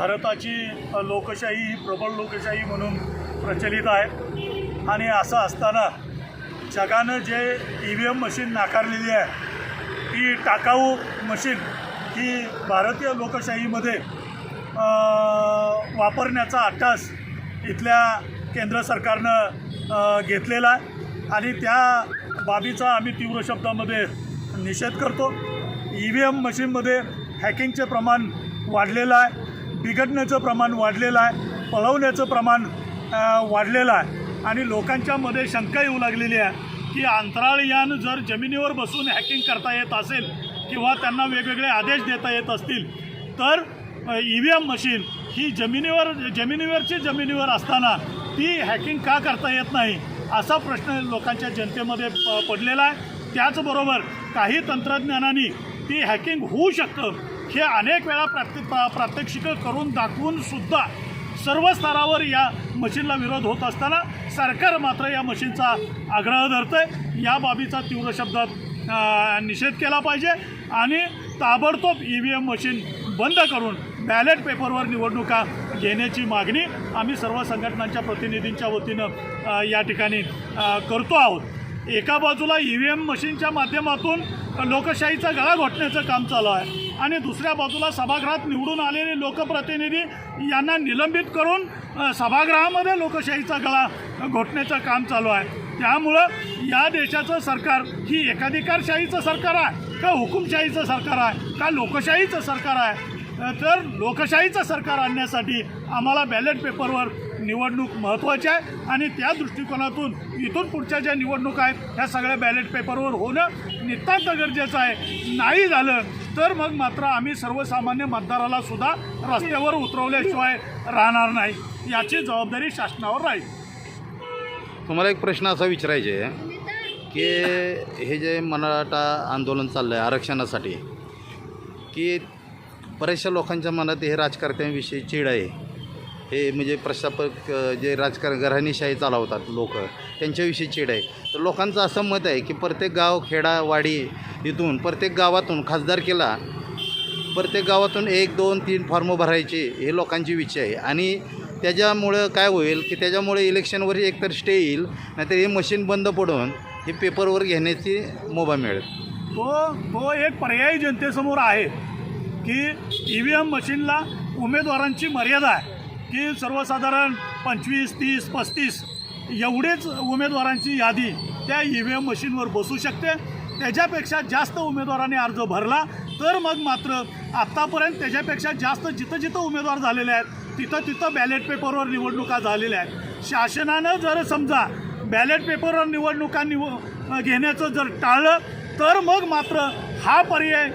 भारताची लोकशाही ही प्रबळ लोकशाही म्हणून प्रचलित आहे. आणि असं असताना जगानं जे ई व्ही एम मशीन नाकारलेली आहे ती टाकाऊ मशीन ही भारतीय लोकशाहीमध्ये वापरण्याचा अट्टास इथल्या केंद्र सरकारनं घेतलेला आहे. आणि त्या बाबीचा आम्ही तीव्र शब्दामध्ये निषेध करतो. ई व्ही एम मशीनमध्ये हॅकिंगचे प्रमाण वाढलेलं आहे. बिघडण्याचं प्रमाण वाढलेलं आहे पळवण्याचं प्रमाण वाढलेलं आहे. आणि लोकांच्यामध्ये शंका येऊ लागलेली आहे की अंतराळयान जर जमिनीवर बसून हॅकिंग करता येत असेल किंवा त्यांना वेगवेगळे आदेश देता येत असतील तर ई व्ही एम मशीन ही जमिनीवर जमिनीवरची जमिनीवर असताना ती हॅकिंग का करता येत नाही असा प्रश्न लोकांच्या जनतेमध्ये प पडलेला आहे. त्याचबरोबर काही तंत्रज्ञानाने ती हॅकिंग होऊ शकतं हे अनेक वेळा प्रात्य प्रा प्रात्यक्षिकं करून दाखवून सुद्धा सर्व स्तरावर या मशीनला विरोध होत असताना सरकार मात्र या मशीनचा आग्रह धरतं आहे या बाबीचा तीव्र शब्दात निषेध केला पाहिजे आणि ताबडतोब ई व्ही एम मशीन बंद करून बॅलेट पेपरवर निवडणुका घेण्याची मागणी आम्ही सर्व संघटनांच्या प्रतिनिधींच्या वतीनं या ठिकाणी करतो आहोत. एका बाजूला ई व्ही एम मशीनच्या माध्यमातून लोकशाहीचा गळा घोटण्याचं काम चालू आहे. आणि दुसऱ्या बाजूला सभागृहात निवडून आलेले लोकप्रतिनिधी यांना निलंबित करून सभागृहामध्ये लोकशाहीचा गळा घोटण्याचं काम चालू आहे. त्यामुळं या देशाचं सरकार ही एकाधिकारशाहीचं सरकार आहे का हुकुमशाहीचं सरकार आहे का लोकशाहीचं सरकार आहे? तर लोकशाहीचं सरकार आणण्यासाठी आम्हाला बॅलेट पेपरवर निवडणूक महत्त्वाची आहे आणि त्या दृष्टिकोनातून इथून पुढच्या ज्या निवडणुका आहेत ह्या सगळ्या बॅलेट पेपरवर होणं नितांत गरजेचं आहे. नाही झालं तर मग मात्र आम्ही सर्वसामान्य मतदाराला सुद्धा रस्त्यावर उतरवल्याशिवाय राहणार नाही. याची जबाबदारी शासनावर राहील. तुम्हाला एक प्रश्न असा विचारायचे की हे जे मराठा आंदोलन चाललं आहे आरक्षणासाठी की बऱ्याचशा लोकांच्या मनात हे राजकारत्यांविषयी चीड आहे. हे म्हणजे प्रशापक जे राजकारण घराणीशाही चालवतात लोक त्यांच्याविषयी चीड आहे. तर लोकांचं असं मत आहे की प्रत्येक गाव खेडा वाडी इथून प्रत्येक गावातून खासदार केला प्रत्येक गावातून एक दोन तीन फॉर्म भरायचे हे लोकांची विचार आहे. आणि त्याच्यामुळं काय होईल की त्याच्यामुळे इलेक्शनवर एकतर स्टे येईल नाहीतर हे मशीन बंद पडून हे पेपरवर घेण्याची मोभा मिळेल. तो तो एक पर्याय जनतेसमोर आहे की ई व्ही एम मशीनला उमेदवारांची मर्यादा आहे. की सर्वसाधारण पंचवीस तीस पस्तीस एवढेच उमेदवारांची यादी त्या ई व्ही एम मशीनवर बसू शकते. त्याच्यापेक्षा जास्त उमेदवारांनी अर्ज भरला तर मग मात्र आत्तापर्यंत त्याच्यापेक्षा जास्त जिथं जिथं उमेदवार झालेले आहेत तिथं तिथं बॅलेट पेपरवर निवडणुका झालेल्या आहेत. शासनानं जर समजा बॅलेट पेपरवर निवडणुका निव घेण्याचं जर टाळलं तर मग मात्र हा पर्याय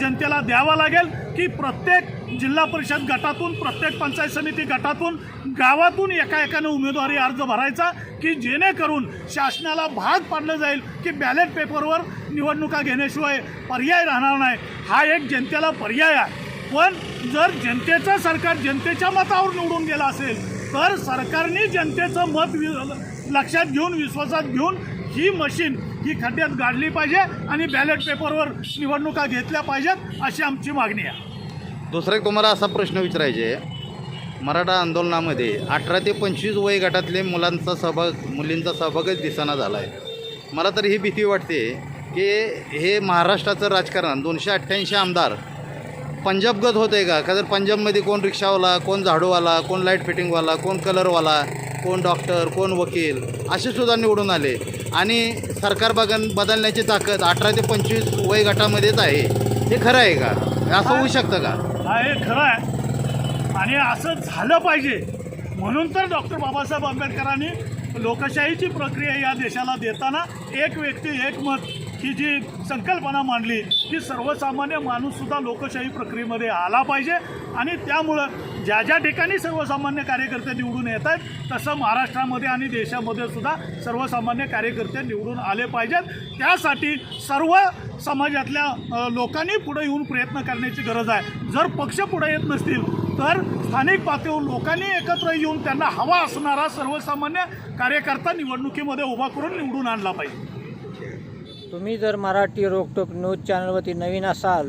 जनतेला द्यावा लागेल की प्रत्येक जिल्हा परिषद गटातून प्रत्येक पंचायत समिती गटातून गावातून एका एकानं उमेदवारी अर्ज भरायचा की जेणेकरून शासनाला भाग पाडलं जाईल की बॅलेट पेपरवर निवडणुका घेण्याशिवाय पर्याय राहणार नाही. हा एक जनतेला पर्याय आहे. पण जर जनतेचं सरकार जनतेच्या मतावर निवडून गेलं असेल तर सरकारने जनतेचं मत वि- लक्षात घेऊन विश्वासात घेऊन ही मशीन ही खड्ड्यात गाडली पाहिजे आणि बॅलेट पेपरवर निवडणुका घेतल्या पाहिजेत अशी आमची मागणी आहे. दुसरा एक तुम्हाला असा प्रश्न विचारायचे आहे. मराठा आंदोलनामध्ये अठरा ते पंचवीस वय गटातले मुलांचा सहभाग मुलींचा सहभागच दिसाना झाला आहे मला तर ही भीती वाटते की हे महाराष्ट्राचं राजकारण दोनशे अठ्ठ्याऐंशी आमदार पंजाबगत होतं आहे का? का जर पंजाबमध्ये कोण रिक्षावाला कोण झाडूवाला कोण लाइट फिटिंगवाला कोण कलरवाला कोण डॉक्टर कोण वकील असे सुद्धा निवडून आले. आणि सरकार बगन बदलण्याची ताकद अठरा ते पंचवीस वय गटामध्येच आहे. हे खरं आहे का? असं होऊ शकतं का? हा हे खरं आहे. आणि असं झालं पाहिजे. म्हणून तर डॉक्टर बाबासाहेब आंबेडकरांनी लोकशाहीची प्रक्रिया या देशाला देताना एक व्यक्ती एक मत ही जी संकल्पना मांडली की सर्वसामान्य माणूससुद्धा लोकशाही प्रक्रियेमध्ये आला पाहिजे. आणि त्यामुळं ज्या ज्या ठिकाणी सर्वसामान्य कार्यकर्ते निवडून येत आहेत तसं महाराष्ट्रामध्ये आणि देशामध्ये सुद्धा सर्वसामान्य कार्यकर्ते निवडून आले पाहिजेत. त्यासाठी सर्व समाजातल्या लोकांनी पुढे येऊन प्रयत्न करण्याची गरज आहे. जर पक्ष पुढे येत नसतील तर स्थानिक पातळीवर लोकांनी एकत्र येऊन त्यांना हवा असणारा सर्वसामान्य कार्यकर्ता निवडणुकीमध्ये उभा करून निवडून आणला पाहिजे. तुम्ही जर मराठी रोकटोक न्यूज चॅनलवरती नवीन असाल